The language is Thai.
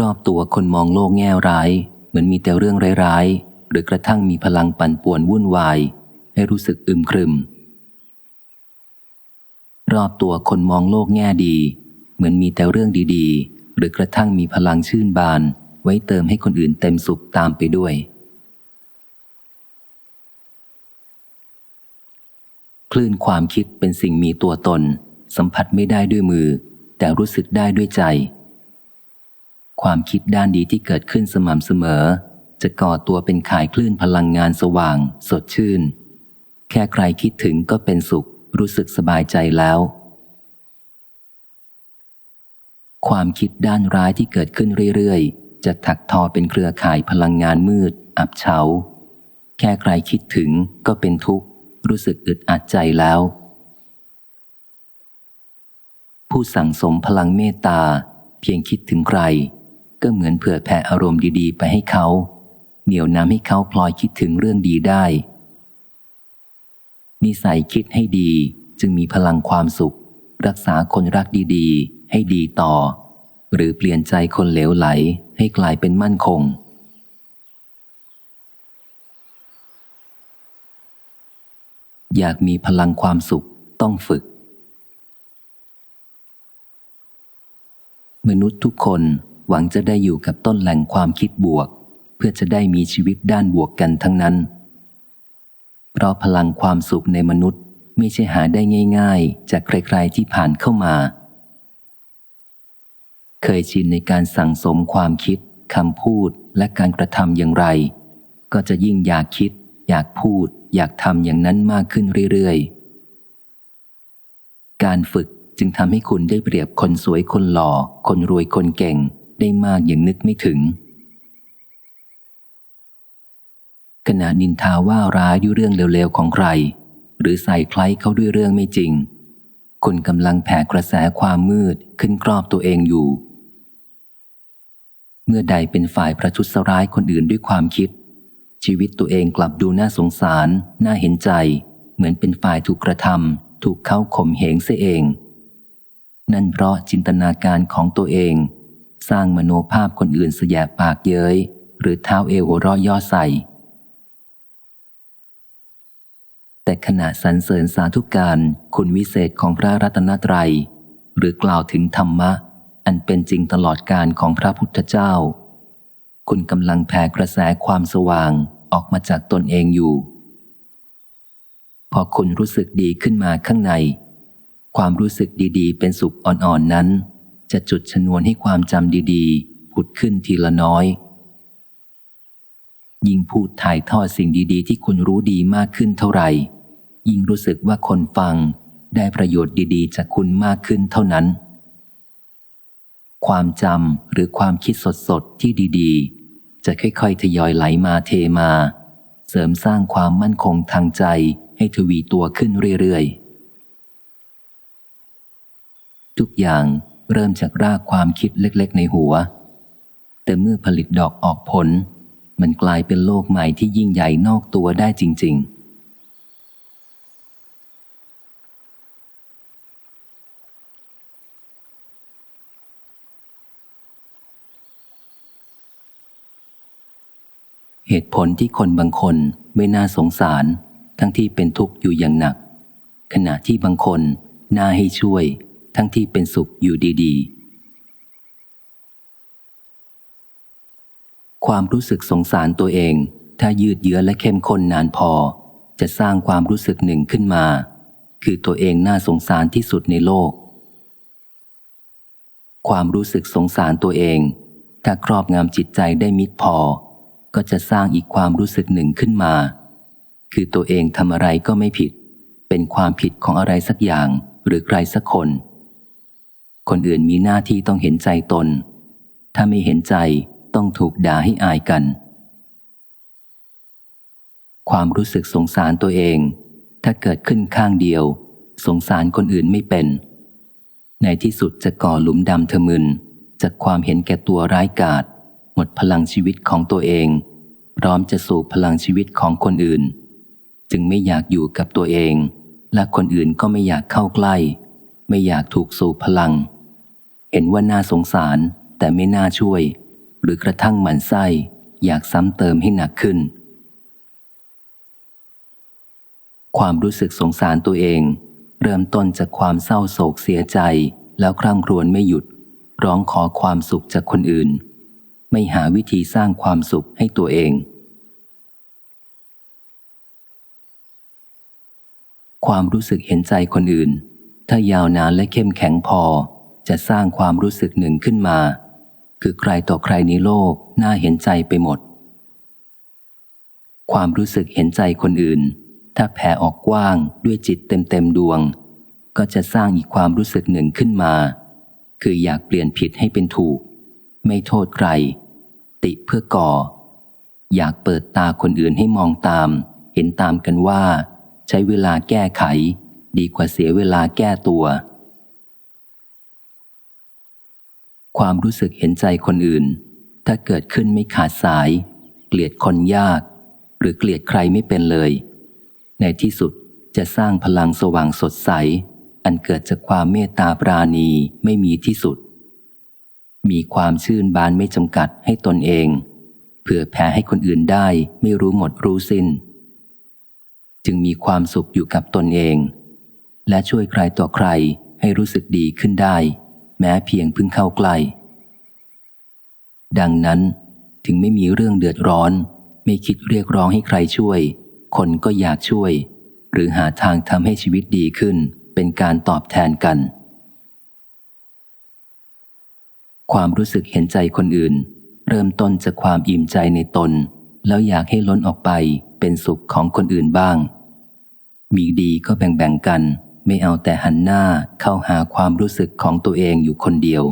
รอบตัวคนมองโลกแง่ร้าย เหมือนมีแต่เรื่องร้ายๆ หรือกระทั่งมีพลังปั่นป่วนวุ่นวาย ให้รู้สึกอึมครึม รอบตัวคนมองโลกแง่ดี เหมือนมีแต่เรื่องดีๆ หรือกระทั่งมีพลังชื่นบาน ไว้เติมให้คนอื่นเต็มสุขตามไปด้วย คลื่นความคิดเป็นสิ่งมีตัวตน สัมผัสไม่ได้ด้วยมือ แต่รู้สึกได้ด้วยใจ ความคิดด้านดีที่เกิดขึ้นสม่ำเสมอ จะก่อตัวเป็นข่ายคลื่นพลังงานสว่าง สดชื่น แค่ใครคิดถึงก็เป็นสุข รู้สึกสบายใจแล้ว ความคิดด้านร้ายที่เกิดขึ้นเรื่อยๆ จะถักทอเป็นเครือข่ายพลังงานมืด อับเฉา แค่ใครคิดถึงก็เป็นทุกข์ รู้สึกอึดอัดใจแล้ว ผู้สั่งสมพลังเมตตาเพียงคิดถึงใคร ก็เหมือนเผื่อแผ่อารมณ์ดีๆ ไปให้เขา เหนี่ยวนำให้เขาพลอยคิดถึงเรื่องดีได้ นิสัยคิดให้ดีจึงมีพลังความสุข รักษาคนรักดีๆ ให้ดีต่อ หรือเปลี่ยนใจคนเหลวไหลให้กลายเป็นมั่นคง อยากมีพลังความสุขต้องฝึก มนุษย์ทุกคน หวังจะได้อยู่กับต้นแหล่งความคิดบวก เพื่อจะได้มีชีวิตด้านบวกกันทั้งนั้น เพราะพลังความสุขในมนุษย์ไม่ใช่หาได้ง่าย ๆ จากใคร ๆ ที่ผ่านเข้ามา เคยชินในการสั่งสมความคิดคำพูดและการกระทำอย่างไร ก็จะยิ่งอยากคิด อยากพูด อยากทำอย่างนั้นมากขึ้นเรื่อยๆ การฝึกจึงทำให้คุณได้เปรียบคนสวยคนหล่อ คนรวยคนเก่ง ได้มากอย่างนึกไม่ถึง ขณะนินทาว่าร้ายด้วยเรื่องเร็วๆของใคร หรือใส่ใครเขาด้วยเรื่องไม่จริง คุณกำลังแผ่กระแสความมืดขึ้นครอบตัวเองอยู่ เมื่อใดเป็นฝ่ายประทุษร้ายคนอื่นด้วยความคิด ชีวิตตัวเองกลับดูน่าสงสาร น่าเห็นใจ เหมือนเป็นฝ่ายถูกกระทำถูกเข้าข่มเหงเสียเองนั่นเพราะจินตนาการของตัวเอง สร้างมโนภาพคนอื่นเสียปากเย้ย หรือเท้าเอวหัวเราะย่อใส่ แต่ขณะสรรเสริญสาธุการคุณวิเศษของพระรัตนตรัย หรือกล่าวถึงธรรมะ อันเป็นจริงตลอดการของพระพุทธเจ้า คุณกำลังแผ่กระแสความสว่างออกมาจากตนเองอยู่ พอคุณรู้สึกดีขึ้นมาข้างใน ความรู้สึกดีๆ เป็นสุขอ่อนๆนนั้น จะจุดชนวนให้ความจำดีๆ ผุดขึ้นทีละน้อย ยิ่งพูดถ่ายทอดสิ่งดีๆ ที่คุณรู้ดีมากขึ้นเท่าไหร่ ยิ่งรู้สึกว่าคนฟังได้ประโยชน์ดีๆ จากคุณมากขึ้นเท่านั้น ความจำหรือความคิดสดๆ ที่ดีๆ จะค่อยๆ ทยอยไหลมาเทมา เสริมสร้างความมั่นคงทางใจให้ทวีตัวขึ้นเรื่อยๆ ทุกอย่าง เริ่มจากรากความคิดเล็กๆ ในหัว แต่เมื่อผลิตดอกออกผล มันกลายเป็นโลกใหม่ที่ยิ่งใหญ่นอกตัวได้จริง ๆเหตุผลที่คนบางคนไม่น่าสงสาร ทั้งที่เป็นทุกข์อยู่อย่างหนัก ขณะที่บางคนน่าให้ช่วย ทั้งที่เป็นสุขอยู่ดีๆ ความรู้สึกสงสารตัวเอง ถ้ายืดเยื้อและเข้มข้นนานพอ จะสร้างความรู้สึกหนึ่งขึ้นมา คือตัวเองน่าสงสารที่สุดในโลก ความรู้สึกสงสารตัวเอง ถ้าครอบงำจิตใจได้มิดพอ ก็จะสร้างอีกความรู้สึกหนึ่งขึ้นมา คือตัวเองทำอะไรก็ไม่ผิด เป็นความผิดของอะไรสักอย่างหรือใครสักคน คนอื่นมีหน้าที่ต้องเห็นใจตน ถ้าไม่เห็นใจต้องถูกด่าให้อายกัน ความรู้สึกสงสารตัวเอง ถ้าเกิดขึ้นข้างเดียว สงสารคนอื่นไม่เป็น ในที่สุดจะก่อหลุมดำทะมึน จากความเห็นแก่ตัวร้ายกาจหมดพลังชีวิตของตัวเอง พร้อมจะสูบพลังชีวิตของคนอื่น จึงไม่อยากอยู่กับตัวเอง และคนอื่นก็ไม่อยากเข้าใกล้ ไม่อยากถูกสูบพลัง เห็นว่าน่าสงสารแต่ไม่น่าช่วย หรือกระทั่งหมันไส้ อยากซ้ำเติมให้หนักขึ้น ความรู้สึกสงสารตัวเอง เริ่มต้นจากความเศร้าโศกเสียใจ แล้วคร่ำครวญไม่หยุด ร้องขอความสุขจากคนอื่น ไม่หาวิธีสร้างความสุขให้ตัวเอง ความรู้สึกเห็นใจคนอื่น ถ้ายาวนานและเข้มแข็งพอ จะสร้างความรู้สึกหนึ่งขึ้นมา คือใครต่อใครในโลกน่าเห็นใจไปหมด ความรู้สึกเห็นใจคนอื่น ถ้าแผ่ออกกว้างด้วยจิตเต็มเต็มดวง ก็จะสร้างอีกความรู้สึกหนึ่งขึ้นมา คืออยากเปลี่ยนผิดให้เป็นถูก ไม่โทษใคร ติเพื่อก่อ อยากเปิดตาคนอื่นให้มองตาม เห็นตามกันว่า ใช้เวลาแก้ไข ดีกว่าเสียเวลาแก้ตัว ความรู้สึกเห็นใจคนอื่น ถ้าเกิดขึ้นไม่ขาดสาย เกลียดคนยาก หรือเกลียดใครไม่เป็นเลย ในที่สุดจะสร้างพลังสว่างสดใส อันเกิดจากความเมตตาปราณีไม่มีที่สุด มีความชื่นบานไม่จำกัดให้ตนเองเพื่อแผ่ให้คนอื่นได้ไม่รู้หมดรู้สิน้น จึงมีความสุขอยู่กับตนเอง และช่วยใครต่อใครให้รู้สึกดีขึ้นได้ แม้เพียงพิ่งเข้าใกล้ ดังนั้นถึงไม่มีเรื่องเดือดร้อน ไม่คิดเรียกร้องให้ใครช่วย คนก็อยากช่วย หรือหาทางทำให้ชีวิตดีขึ้นเป็นการตอบแทนกัน ความรู้สึกเห็นใจคนอื่น เริ่มต้นจากความอิ่มใจในตน แล้วอยากให้ล้นออกไปเป็นสุขของคนอื่นบ้าง มีดีก็แบ่งๆกัน ไม่เอาแต่หันหน้าเข้าหาความรู้สึกของตัวเองอยู่คนเดียว